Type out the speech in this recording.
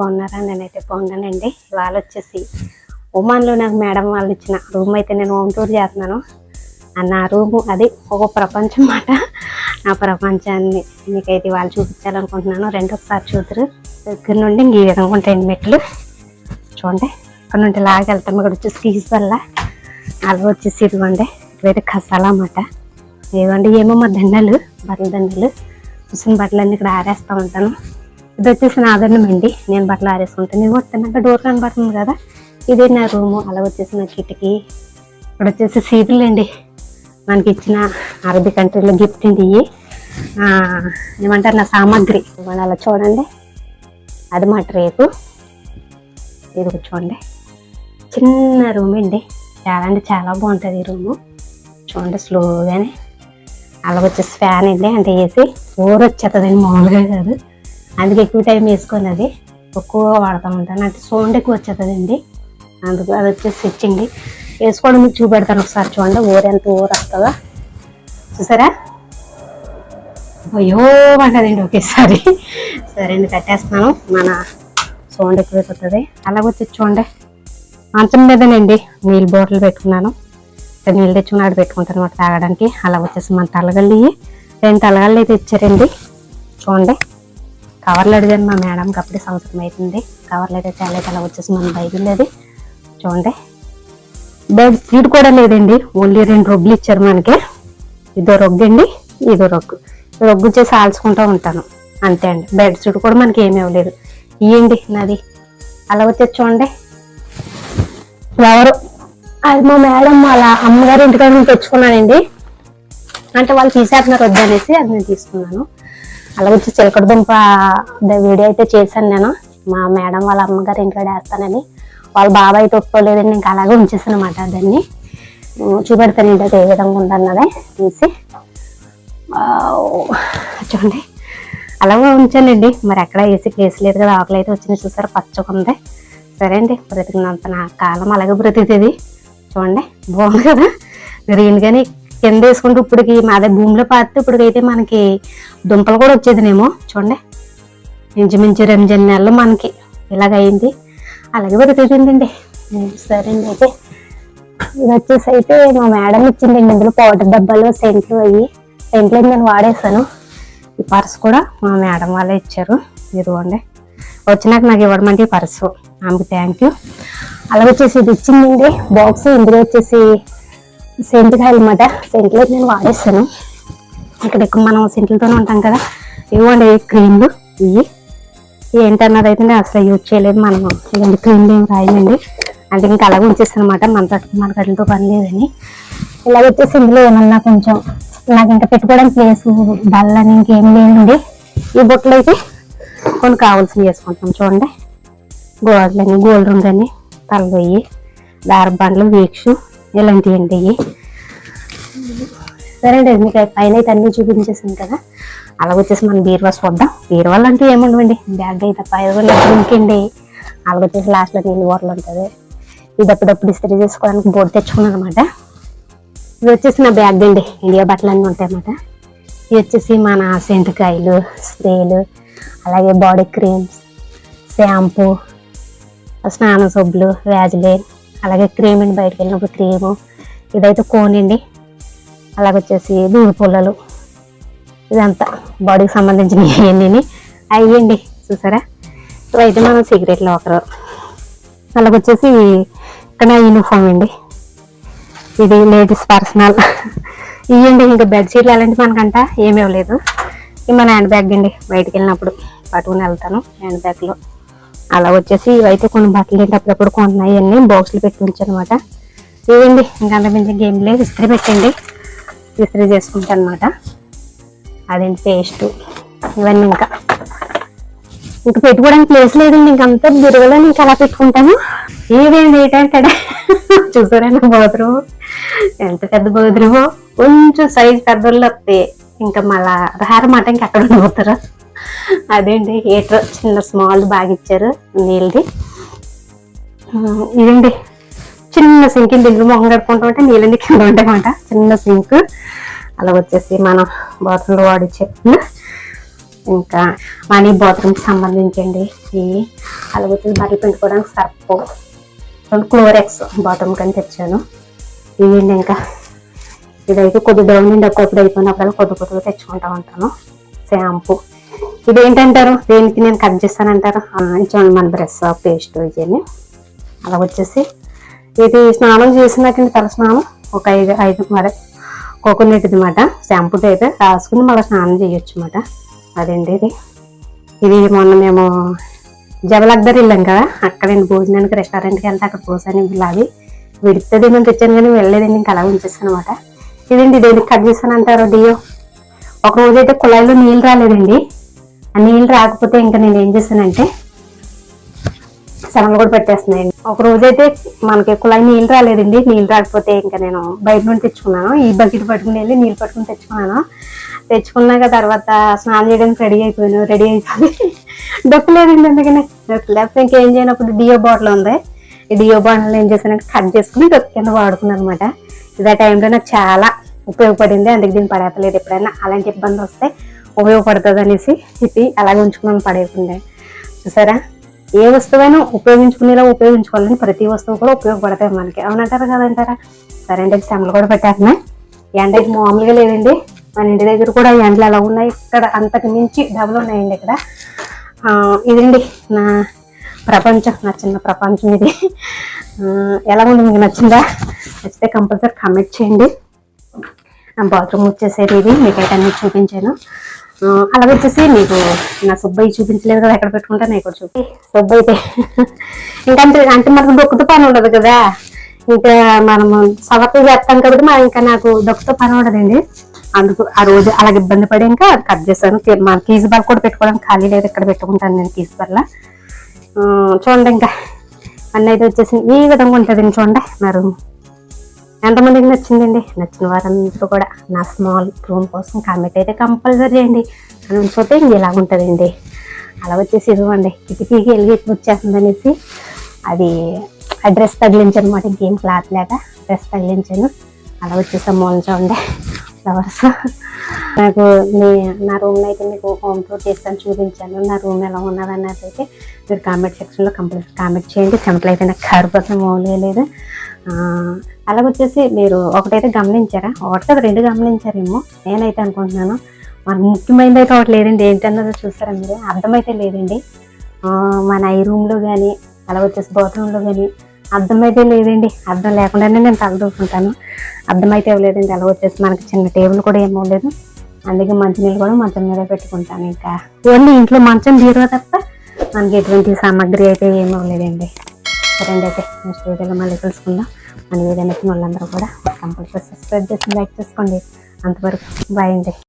బాగున్నారా నేనైతే బాగున్నానండి. ఇవాళ వచ్చేసి ఉమాన్లో నాకు మేడం వాళ్ళు ఇచ్చిన రూమ్ అయితే నేను హోమ్ టూర్ చేస్తున్నాను. అన్న నా అది ఒక ప్రపంచం మాట నా ప్రపంచాన్ని మీకైతే ఇవాళ చూపించాలనుకుంటున్నాను. రెండోసారి చూద్దరు. దగ్గర నుండి ఇంక ఈ విధంగా ఉంటాయండి మెట్లు. చూడండి ఇక్కడ నుండి లాగెళ్తాం ఇక్కడ వచ్చేసి కీస్ వల్ల అలాగే వచ్చేసి ఇదిగోండి వేరే కసాలా అన్నమాట. ఇదిగోండి ఏమో మా దండలు బట్టల దండలు. చూసిన బట్టలన్నీ ఇక్కడ ఆరేస్తూ ఉంటాను. ఇది వచ్చేసి నా ఆదరణం అండి. నేను బట్టలు ఆరేసుకుంటాను ఇది కొడుతున్నాక డోర్ కనబడుతుంది కదా. ఇది నా రూము అలా వచ్చేసి నా కిటికీ ఇక్కడ వచ్చేసి సీట్లు అండి. మనకి ఇచ్చిన అరబీ కంట్రీలో గిఫ్ట్ అండి ఇవి. ఏమంటారు? నా సామాగ్రి. మన అలా చూడండి. అది మా ట్రేపు ఇది కూర్చోండి చూడండి. చిన్న రూమ్ అండి. చాలా అంటే చాలా బాగుంటుంది ఈ రూము చూడండి స్లోగానే అలా వచ్చేసి ఫ్యాన్ అండి. అంటే వేసి ఊరు వచ్చేస్తుందండి మామూలుగా కాదు. అందుకే ఎక్కువ టైం వేసుకొని అది. ఎక్కువగా వాడుతూ ఉంటాను అంటే సౌండ్ ఎక్కువ వచ్చేస్తుందండి. అందుకు అది వచ్చేసి ఇచ్చింది వేసుకోవడం మీకు చూపెడతాను ఒకసారి చూడండి. ఊరు ఎంత ఊరు వస్తుందో. చూసారా? అయ్యో అంటదండి ఒకేసారి. సరే అండి కట్టేస్తున్నాను. మన సౌండ్ ఎక్కువైపోతుంది అలాగే వచ్చి చూడండి. మంచం మీదనండి నీళ్ళు బాటిల్ పెట్టుకున్నాను. నీళ్ళు తెచ్చుకుని ఆడ పెట్టుకుంటాను అనమాట తాగడానికి. అలా వచ్చేసి మన తలగల్లి. రెండు తలగల్లి అయితే ఇచ్చారండి చూడండి. కవర్లు అడిగాను మా మేడంకి అప్పుడే సంవత్సరం అవుతుంది కవర్లు అయితే చాలా అలా వచ్చేసి మన బైబిల్ అది చూడండి. బెడ్ సీట్ కూడా లేదండి. ఓన్లీ రెండు రొగ్గులు ఇచ్చారు మనకి. ఇదో రొగ్గు అండి ఇదో రొగ్గు. రొగ్గు చేసి ఆల్చుకుంటూ ఉంటాను. అంతే అండి. బెడ్ సీట్ కూడా మనకి ఏమీ ఇవ్వలేదు. ఇవ్వండి నాది. అలా వచ్చేసి చూడండి. ఫ్లవర్ అది మా మేడం వాళ్ళ అమ్మగారి ఇంటికాడ నుంచి తెచ్చుకున్నానండి. అంటే వాళ్ళు తీసేస్తున్నారు వద్దనేసి అది నేను తీసుకున్నాను. అలా వచ్చి చిలకడ దుంప వీడియో అయితే చేశాను నేను. మా మేడం వాళ్ళ అమ్మగారు ఇంట్లో వేస్తానని. వాళ్ళ బాబాయ్ అయితే ఒప్పుకోలేదండి ఇంకా అలాగే ఉంచేసాను అనమాట దాన్ని చూపెడతాను ఏంటో ఏ విధంగా ఉందన్నది తీసి చూడండి. అలాగే ఉంచానండి. మరి ఎక్కడ వేసి ప్లేస్ లేదు కదా ఆకులు అయితే వచ్చింది చూసారు పచ్చగా ఉంది. సరే అండి బ్రతికినంత నా కాలం అలాగే బ్రతికుతుంది. చూడండి బాగుంది కదా. గ్రీన్ కానీ కింద వేసుకుంటూ ఇప్పటికి మాదే భూమిలో పాతే ఇప్పటికైతే మనకి దుంపలు కూడా వచ్చేదినేమో. చూడండి. ఇంచుమించు రంజన్ నెలలు మనకి ఇలాగ అయింది. అలాగే బ్రతికిందండి సరే అండి అయితే. ఇది వచ్చేసి అయితే మా మేడం ఇచ్చిందండి. ఇందులో పౌడర్ డబ్బాలు సెంట్లు అవి సెంట్లు నేను వాడేసాను ఈ పర్స్ కూడా మా మేడం వాళ్ళే ఇచ్చారు. ఇదిగోండి. వచ్చినాక నాకు ఇవ్వడం అంటే ఈ పర్సు. ఆమెకి థ్యాంక్ యూ అలాగే వచ్చేసి ఇది ఇచ్చిందండి. బాక్స్ ఇందులో వచ్చేసి సెంట్ కాయలు అనమాట సెంట్లు అయితే నేను వాడేస్తాను. ఇక్కడ ఎక్కువ మనం సెంట్లతోనే ఉంటాం కదా. ఇవ్వండి క్రీమ్లు. ఇవి ఏంటన్నది అయితే నేను అసలు యూజ్ చేయలేదు మనం. ఇవన్నీ క్రీమ్లు ఏం రాయనండి అంటే ఇంకా అలాగే ఉంచేస్తాను అనమాట మన మన కట్లతో పని లేదని. ఇలాగ వచ్చేసి ఇందులో ఏమన్నా కొంచెం నాకు ఇంకా పెట్టుకోవడానికి ప్లేస్ బల్లని ఇంకేం లేదండి. ఈ బొట్టలు అయితే కొన్ని కావాల్సినవి వేసుకుంటాం చూడండి. గోడలని గోల్డ్ ఉందని తలగొయ్యి దారబండ్లు వీక్షు. ఇలాంటివి అండి సరేండి సరే అండి మీకు పైన అయితే అన్నీ చూపించేసింది కదా. అలా వచ్చేసి మనం బీరువా చూద్దాం. బీరువాలు అంటే ఏముండవండి? బ్యాగ్ అయితే పైన ఇంకండి అలాగ వచ్చేసి లాస్ట్లో నీళ్ళు వాటర్లు ఉంటుంది. ఇది అప్పుడప్పుడు ఇస్త్రీ చేసుకోవడానికి బోర్డు తెచ్చుకున్నాను అనమాట ఇది వచ్చేసి నా బ్యాగ్ అండి. ఇండియా బట్టలు అన్నీ ఉంటాయన్నమాట ఇది వచ్చేసి మన సెంటకాయలు స్ప్రేలు అలాగే బాడీ క్రీమ్స్ షాంపూ స్నాన సబ్బులు వ్యాజిలైన్ అలాగే క్రీమ్ అండి బయటకు వెళ్ళినప్పుడు క్రీము. ఇదైతే కోన్ అండి అలాగే వచ్చేసి దూది పుల్లలు. ఇదంతా బాడీకి సంబంధించిన ఇవన్నీ అయ్యండి చూసారా? ఇవైతే మనం సిగరెట్ లాకర్ అలాగే వచ్చేసి ఇక్కడ యూనిఫామ్ అండి. ఇది లేడీస్ పర్సనల్ ఇవ్వండి ఇంకా బెడ్షీట్లు అలాంటివి మనకంట ఏమేమి లేదు ఇది మన హ్యాండ్ బ్యాగ్ అండి బయటికి వెళ్ళినప్పుడు. పట్టుకుని వెళ్తాను హ్యాండ్ బ్యాగ్లో అలా వచ్చేసి ఇవైతే కొన్ని బట్టలు ఏంటి అప్పుడప్పుడు కొన్నాయి అన్ని బాక్స్లు పెట్టి ఉంచాను అనమాట ఏవండి ఇంకా అంతమించి గేమ్ లేదు. ఇస్త్రీ పెట్టండి. ఇస్త్రీ చేసుకుంటాను అనమాట అదేంటి పేస్ట్ ఇవన్నీ ఇంకా. ఇంకా పెట్టుకోవడానికి ప్లేస్ లేదండి ఇంకంతా బిరువలో ఇంకా అలా పెట్టుకుంటాను. ఏదేంటి ఏంటంటే చూసారా నా ఎంత పెద్ద బోధరు కొంచెం సైజ్ పెద్దోళ్ళు వస్తే ఇంకా మళ్ళా రారమాట ఇంకా అక్కడ ఉండిపోతారు అదేంటి హీటర్ చిన్న స్మాల్ బాగా ఇచ్చారు నీళ్ళది ఇదండి. చిన్న సింక్ ఇంటి మొహం కడుకుంటూ ఉంటే నీళ్ళని కింద ఉంటాయన్నమాట చిన్న సింక్. అలా వచ్చేసి మనం బాత్రూంలో వాడి ఇంకా మనీ బాత్రూమ్కి సంబంధించండి. ఇవి అలాగే వచ్చేసి బట్టలు పిండుకోవడానికి సర్పు రెండు క్లోరెక్స్ బాత్రూమ్ కానీ తెచ్చాను. ఇవండి ఇంకా? ఇదైతే కొద్ది డౌన్ నుండి ఒక్కొక్కటి అయిపోయినప్పుడు కొద్ది కొద్దిగా తెచ్చుకుంటా ఉంటాను. షాంపూ. ఇది ఏంటంటారు దేనికి నేను కట్ చేస్తానంటారు? అంటారు చూడండి మన బ్రష్ పేస్ట్ ఇవన్నీ. అలా వచ్చేసి ఇది స్నానం చేసినాకండి తల స్నానం ఒక ఐదు ఐదు మరి కోకోనట్ అనమాట షాంపూ అయితే రాసుకుని మళ్ళీ స్నానం చేయొచ్చు అనమాట అదండి ఇది? ఇది మొన్న మేము జబలక్దర్ వెళ్ళాం కదా అక్కడ నేను భోజనానికి రెస్టారెంట్కి వెళ్తే అక్కడ పోసాను ఇలాగి విడితే నేను తెచ్చాను కానీ వెళ్ళలేదండి ఇంకా అలా ఉంచేస్తాను అనమాట ఇదండి దేనికి కట్ చేస్తాను అంటారు డియో ఒక రోజు అయితే కుళాయిలో నీళ్ళు రాలేదండి. నీళ్ళు రాకపోతే ఇంకా నేను ఏం చేశానంటే శనగలు కూడా పెట్టేస్తున్నాయండి. ఒక రోజైతే మనకి కుళాయి నీళ్ళు రాలేదండి. నీళ్ళు రాకపోతే ఇంకా నేను బయట నుండి తెచ్చుకున్నాను. ఈ బకెట్ పట్టుకుని వెళ్ళి నీళ్ళు పట్టుకుని తెచ్చుకున్నాను. తెచ్చుకున్నాక తర్వాత స్నానం చేయడానికి రెడీ అయిపోయాను. రెడీ అయిపోయి డొక్కు లేదండి అందుకనే. డొక్కు లేకపోతే ఇంకేం చేయనప్పుడు డియో బాటిల్ ఉంది. ఈ డియో బాటిల్ ఏం చేశానంటే కట్ చేసుకుని డొక్కు కింద వాడుకున్నాను అనమాట ఇదే టైంలో నాకు చాలా ఉపయోగపడింది. అందుకే దీన్ని పడేతలేదు ఎప్పుడైనా. అలాంటి ఇబ్బంది వస్తే ఉపయోగపడుతుంది అనేసి ఇది అలాగే ఉంచుకున్నాను పడేయకుండా. చూసారా? ఏ వస్తువైనా ఉపయోగించుకునేలా ఉపయోగించుకోవాలని ప్రతి వస్తువు కూడా ఉపయోగపడతాయి మనకి. అవునంటారా కదంటారా? సరే అండి శ్రమలు కూడా పెట్టేస్తున్నా. ఎండ అయితే మామూలుగా లేదండి మన ఇంటి దగ్గర కూడా ఎండలు ఎలా ఉన్నాయి. ఇక్కడ అంతకు మించి డబుల్ ఉన్నాయండి ఇక్కడ. ఇదండి నా ప్రపంచం నా చిన్న ప్రపంచం ఇది. ఎలా ఉంది మీకు నచ్చిందా? నచ్చితే కంపల్సరీ కమెంట్ చేయండి. బాత్రూమ్ వచ్చేసేది ఇది. మీకైతే అన్ని చూపించాను. అలాగే వచ్చేసి మీకు నా సుబ్బయ్య చూపించలేదు కదా ఎక్కడ పెట్టుకుంటా నేను ఇక్కడ చూపి. సుబ్బయ్య అయితే ఇంకా అంటే అంటే మనకు దొక్కుతో పని ఉండదు కదా. ఇంకా మనము సవర్తలు చేస్తాం కాబట్టి మా ఇంకా నాకు దొక్కుతో పని ఉండదండి. అందుకు ఆ రోజు అలాగే ఇబ్బంది పడి ఇంకా కట్ చేశాను. మన కీజ్ బర్ కూడా పెట్టుకోవడానికి ఖాళీ లేదు ఇక్కడ పెట్టుకుంటాను నేను కీజ్ బల్ల చూడండి ఇంకా. అన్నైతే వచ్చేసి ఈ విధంగా ఉంటుంది చూడండి నా రూమ్ ఎంతమందికి నచ్చిందండి? నచ్చిన వారందరూ కూడా నా స్మాల్ రూమ్ కోసం కామెంట్ అయితే కంపల్సరీ చేయండి. అని ఉంచిపోతే ఇంక ఇలా ఉంటుందండి. అలా వచ్చేసి ఇదిగోండి కిటికీకి వెళ్ళి వచ్చేస్తుంది అనేసి అది ఆ డ్రెస్ తగిలించాను అనమాట ఇంకేం క్లాత్ లేక డ్రెస్ తగిలించాను. అలా వచ్చేసాం మూల చూడండి ఫ్లవర్స్ నాకు మీ నా రూమ్లో అయితే మీకు హోమ్ టూర్ చేస్తాను చూపించాను. నా రూమ్ ఎలా ఉన్నది అయితే మీరు కామెంట్ సెక్షన్లో కంపల్సరీ కామెంట్ చేయండి. చెమటలు అయితే నాకు కారిపోతుంది మామూలుగా లేదు. ఆ, వచ్చేసి మీరు ఒకటైతే గమనించారా? ఒకటి కదా రెండు గమనించారేమో. నేనైతే అనుకుంటున్నాను మరి ముఖ్యమైనది అయితే ఒకటి లేదండి. ఏంటన్నది చూసారా మీరు? అర్థమైతే లేదండి. మన ఐ రూమ్లో కానీ అలా వచ్చేసి బాత్రూంలో కానీ అర్థమైతే లేదండి. అర్థం లేకుండానే నేను తలదూకుంటాను అర్థమైతే ఇవ్వలేదండి అలా వచ్చేసి మనకి చిన్న టేబుల్ కూడా ఏమో లేదు అందుకే మంచినీళ్ళు కూడా మంచం మీద పెట్టుకుంటాను ఇంకా. ఓన్లీ ఇంట్లో మంచం బీరువా తప్ప మనకి ఎటువంటి సామాగ్రి అయితే ఏమీ లేదండి అయితే నెక్స్ట్ వీడియోలో మళ్ళీ తెలుసుకుందాం మన వీడియో నచ్చిన వాళ్ళందరూ కూడా కంపల్సరీ సబ్స్క్రైబ్ చేసి లైక్ చేసుకోండి. అంతవరకు బాయ్ అండి.